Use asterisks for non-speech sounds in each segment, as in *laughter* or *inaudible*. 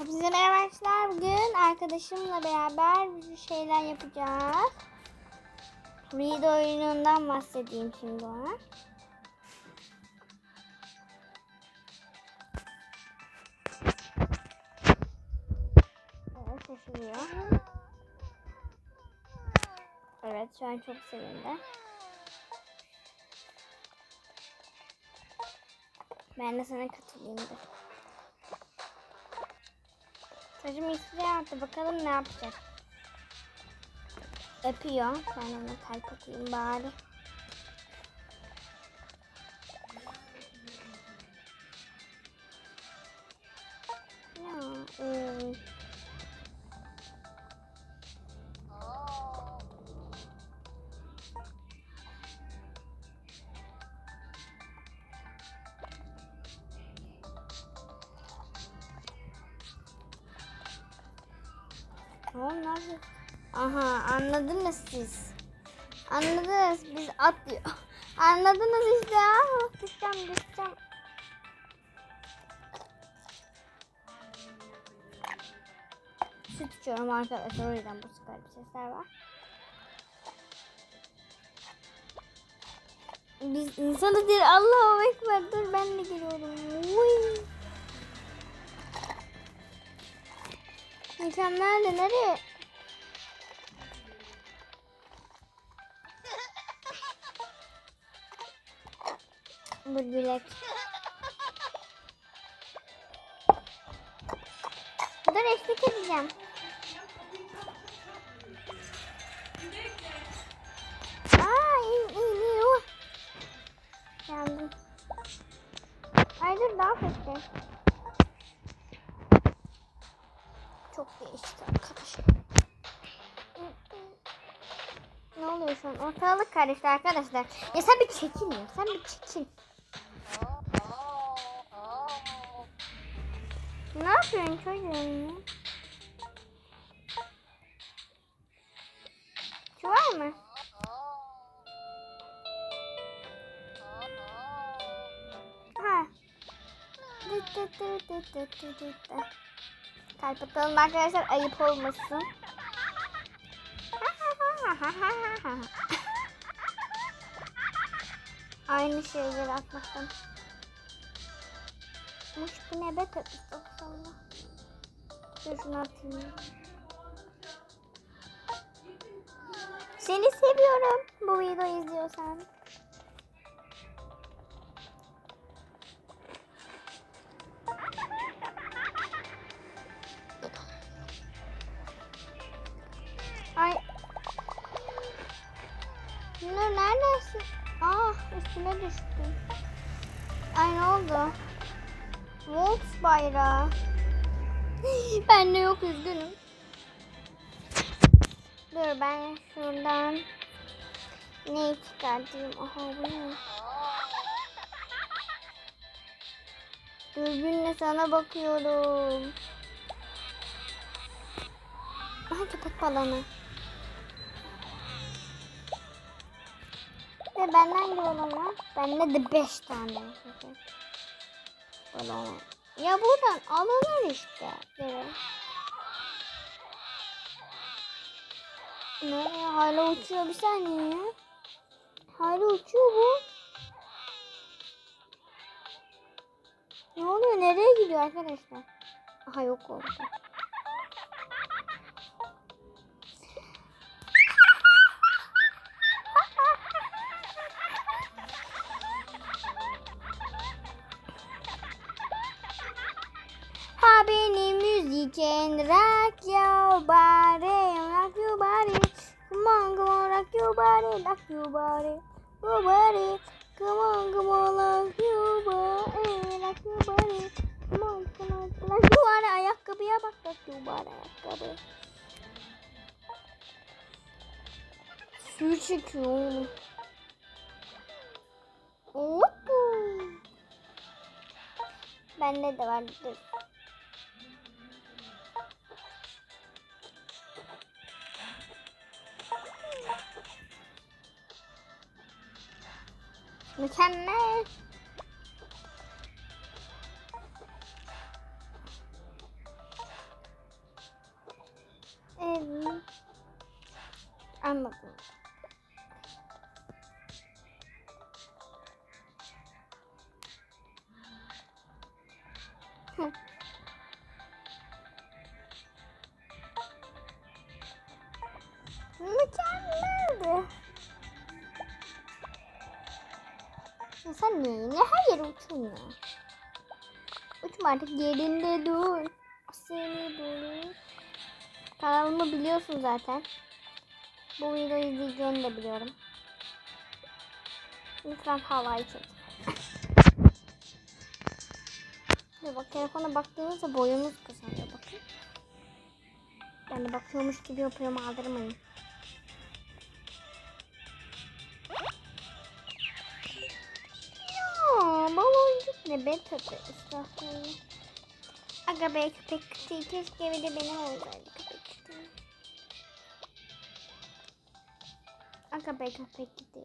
Hepinize merhaba arkadaşlar. Bugün arkadaşımla beraber bir şeyler yapacağız. Read oyunundan bahsedeyim şimdi ona. Evet şaşırıyor. Evet şu an çok sevindi. Ben de sana katılayım da. Saçımı istiyor yaptı. Bakalım ne yapacak. Öpüyor. Ben ona kalp atayım bari. Yapıyorsun? Aha anladınız siz. Anladınız biz atlıyor. *laughs* Anladınız işte ya. Düşeceğim düşeceğim. Süt içiyorum arkadaşlar o yüzden bu sıkar bir sesler var. Biz insanı değil Allahu Ekber dur ben de geliyorum. Uy. Mükemmel de nereye? Bu dilek. Dur eşlik edeceğim. Aa in in. Uh. Yandım. Ay dur daha kötü. Çok değişti arkadaşlar. Ne oluyor şu an? Ortalık karıştı arkadaşlar. Ya sen bir çekin ya. Sen bir çekin. Ne yapıyorsun çocuğum? Şu mı? Ha. Dıt dıt dıt dıt dıt dıt dıt. Kalp atalım arkadaşlar ayıp olmasın. *laughs* Aynı şeyleri atmaktan. Muş bu ne be Allah. Şunu atayım. Seni seviyorum bu videoyu izliyorsan. Nur neredesin? Ah üstüme düştüm. Ay ne oldu? Wolves bayrağı. ben de yok üzgünüm. Dur ben şuradan ne çıkartayım? Aha bu ne? Dürbünle sana bakıyorum. Aha köpek balonu. Ve benden balon var? Bende de 5 tane balon var. Ya buradan alınır işte. Evet. Ne? Hala uçuyor bir saniye. Hala uçuyor bu. Ne oluyor? Nereye gidiyor arkadaşlar? Aha yok oldu. Your body, rock your body, your body. Come on, come on, rock your body, rock your body. Come on, come on, rock your body. Ayakkabıya bak, rock your body, ayakkabı. Suyu çekiyor. Hoppu. Bende de var. Mükemmel. Evet. Anladım. Ya sen niye yine her yere uçuyorsun ya? Uçma artık yerinde dur. Seni bulur. Kanalımı biliyorsun zaten. Bu videoyu izleyeceğini de biliyorum. Lütfen havayı çek. Bir bak telefona baktığınızda boyunuz kısalıyor bakın. Yani bakıyormuş gibi yapıyorum aldırmayın. Ne be tabi. Aga be köpek kıtıyı keşke bir de benim olsaydı köpek kıtıyı. Aga be köpek kıtıyı.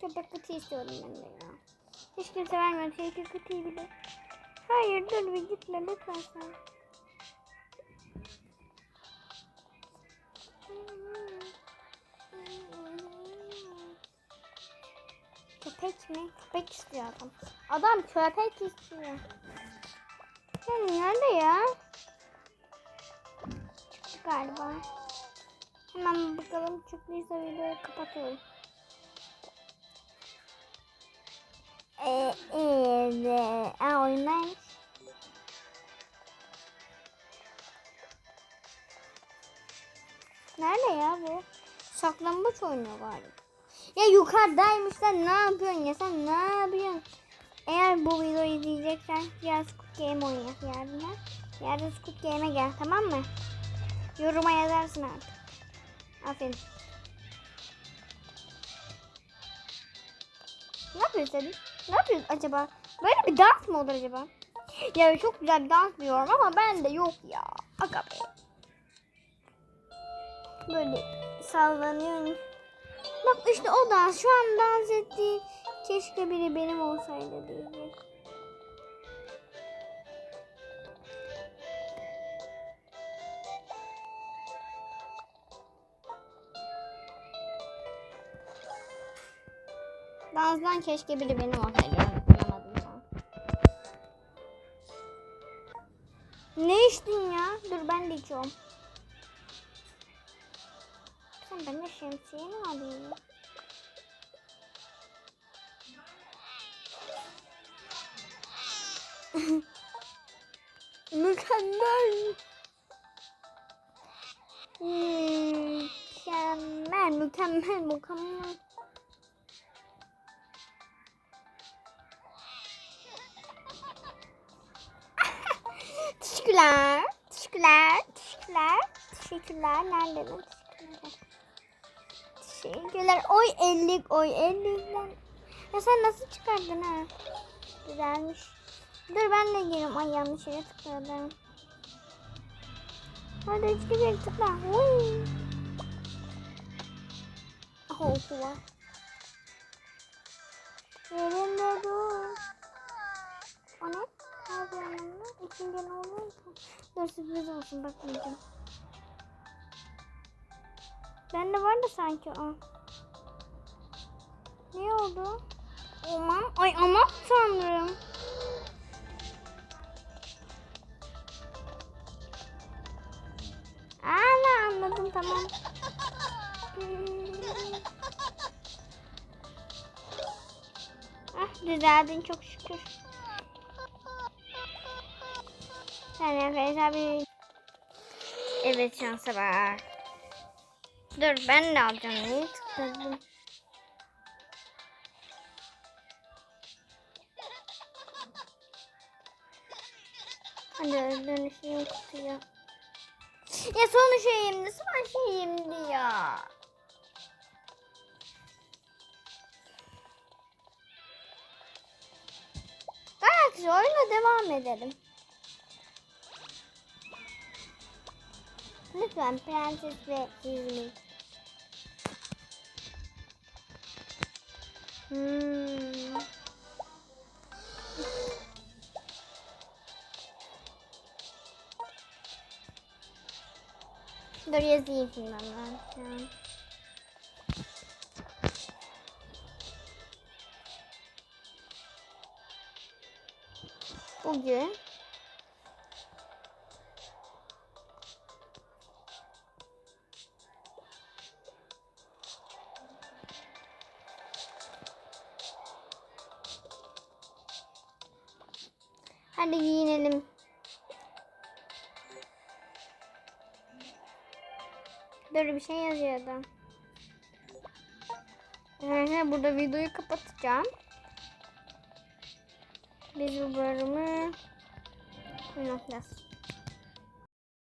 Köpek kıtıyı istiyorum ben de ya. Hiç kimse vermiyor keşke kıtıyı bile. Hayır dur bir gitme lütfen sen. Köpek mi? Köpek istiyor adam. Adam köpek istiyor. Yani nerede ya? Çıktı galiba. Hemen bakalım çıktıysa videoyu kapatıyorum. Ee, evet. Aa, oyundaymış. Nerede ya bu? Saklambaç oynuyor galiba. Ya yukarıdaymış sen ne yapıyorsun ya sen ne yapıyorsun? Eğer bu videoyu izleyeceksen ya Squid Game oynayak yarın. Yarın Squid Game'e gel tamam mı? Yoruma yazarsın artık. Aferin. Ne yapıyorsun sen? Ne yapıyorsun acaba? Böyle bir dans mı olur acaba? Ya çok güzel bir dans diyorum ama ben de yok ya. Aga be. Böyle sallanıyorum. Bak işte o dans. Şu an dans ettiği keşke biri benim olsaydı diyecek. Dansdan keşke biri benim olsaydı. Ne içtin ya? Dur ben de içiyorum. Sen ben de şemsiye mi alayım? *laughs* Mükemmel. Mükemmel, mükemmel, mükemmel. *laughs* Teşekkürler. Teşekkürler. Teşekkürler. Teşekkürler. Nerede lan? Teşekkürler. Teşekkürler. Oy ellik. Oy ellik lan. Ya sen nasıl çıkardın ha? Güzelmiş. Dur ben de gireyim. Ay yanlış yere tıkladım. Hadi üç gibi tıkla. Uy. Aha oku var. Yerinde dur. O ne? Abi anlamda. İçinde ne oluyor ki? Dur sürpriz olsun bakmayacağım. Bende var da sanki o. Ne oldu? Aman. Ay aman tanrım. Aa anladım tamam. *laughs* ah düzeldin çok şükür. Sen nefes abi. Evet şansa bak. Dur ben de alacağım. Neyi tıkladım? Hadi dönüşeyim kutuya. Ya son şeyimdi, son şeyimdi ya. Belki oyuna devam edelim. Lütfen prenses ve İzmir. Hmm. Dur yazayım şimdi ben. Bugün Hadi giyinelim. Dur bir şey yazıyordum. Arkadaşlar burada videoyu kapatacağım. Biz bu bölümü yapacağız?